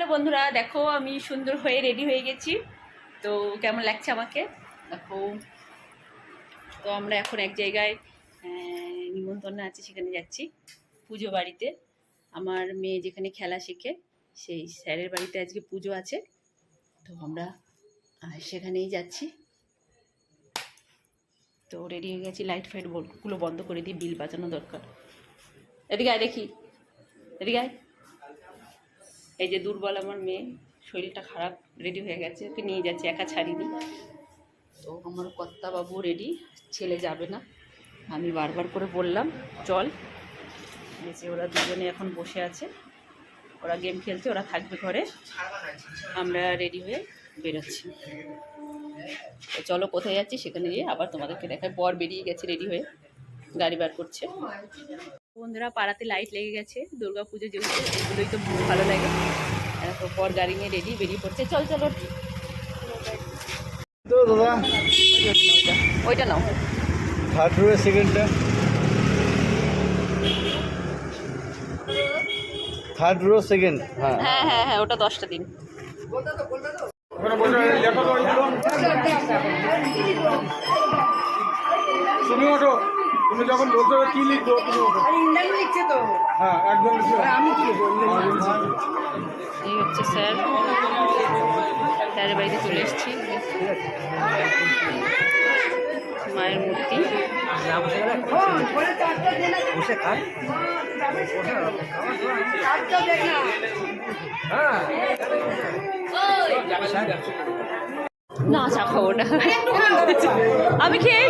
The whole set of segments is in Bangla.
হ্যালো বন্ধুরা, দেখো আমি সুন্দর হয়ে রেডি হয়ে গেছি। তো কেমন লাগছে আমাকে? দেখো, তো আমরা এখন এক জায়গায় নিমন্ত্রণ আছে, সেখানে যাচ্ছি। পুজো বাড়িতে। আমার মেয়ে যেখানে খেলা শেখে, সেই স্যারের বাড়িতে আজকে পুজো আছে। তো আমরা সেখানেই যাচ্ছি। তো রেডি হয়ে গেছি লাইট ফাইটগুলো বন্ধ করে দিই, বিল বাজানো দরকার। এদিকে আয় দেখি। এদিকে আয়। এই যে দুর্বল আমার মেয়ে, শরীরটা খারাপ রেডি হয়ে গেছে, ওকে নিয়ে যাচ্ছি, একা ছাড়িনি। তো আমার বাবু রেডি ছেলে যাবে না। আমি বারবার করে বললাম, চল। যে ওরা দুজনে এখন বসে আছে। ওরা গেম খেলছে, ওরা থাকবে ঘরে। আমরা রেডি হয়ে বেরোচ্ছি। তো চলো, কোথায় যাচ্ছি সেখানে গিয়ে আবার তোমাদেরকে দেখায় বর বেরিয়ে গেছে রেডি হয়ে, গাড়ি বার করছে। বন্ধুরা পাড়াতে লাইট লেগে গেছে দুর্গা পুজো যেহেতু এগুলোই তো খুব ভালো লাগে। তো পর গাড়ি নিয়ে রেডি বেরিয়ে পড়ছে। চল চলো। তো ওইটা নাও। থার্ড রোয়ে সেকেন্ডটা থার্ড রো সেকেন্ড হ্যাঁ হ্যাঁ হ্যাঁ হ্যাঁ ওটা দশটা দিন। তুমি ওঠো। তুমি যখন বলতে হবে কি লিখব তুমি লিখছে তো। হ্যাঁ একদম আমি কি এই হচ্ছে স্যার। স্যারের বাড়িতে চলে এসেছি। মায়ের মূর্তি। না চা খাব না। আমি খেয়ে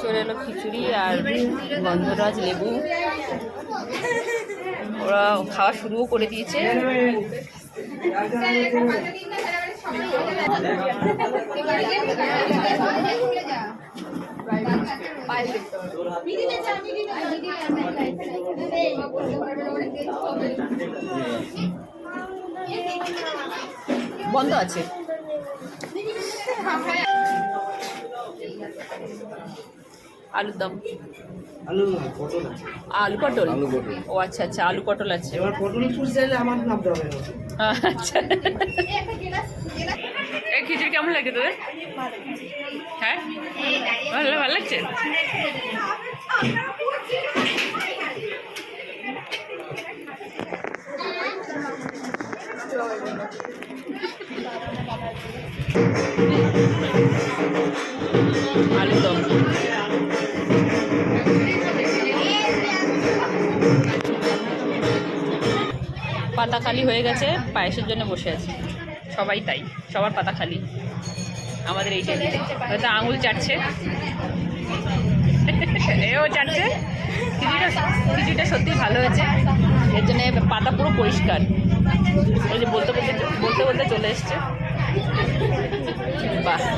চলে এলো খিচুড়ি আর গন্ধরাজ লেবু। ওরা খাওয়া শুরুও করে দিয়েছে। বন্ধ আছে। আলুর দম। আলু পটল আলু পটল? ও আচ্ছা আচ্ছা আলু পটল আছে। এবার পটল ফুল চাইলে আমার নাম দেওয়া আচ্ছা। এই খিচুড়ি কেমন লাগে তোদের? হ্যাঁ? ভালো ভালো লাগছে? দম পাতা খালি হয়ে গেছে, পায়েসের জন্য বসে আছে। সবাই তাই, সবার পাতা খালি। আমাদের এইটাই। হয়তো আঙুল চাটছে। এও চাটছে। খিচুড়িটা খিচুড়িটা সত্যি ভালো হয়েছে। এর জন্য পাতা পুরো পরিষ্কার। ওই যে বলতে বলতে বলতে বলতে চলে এসছে। বাহ।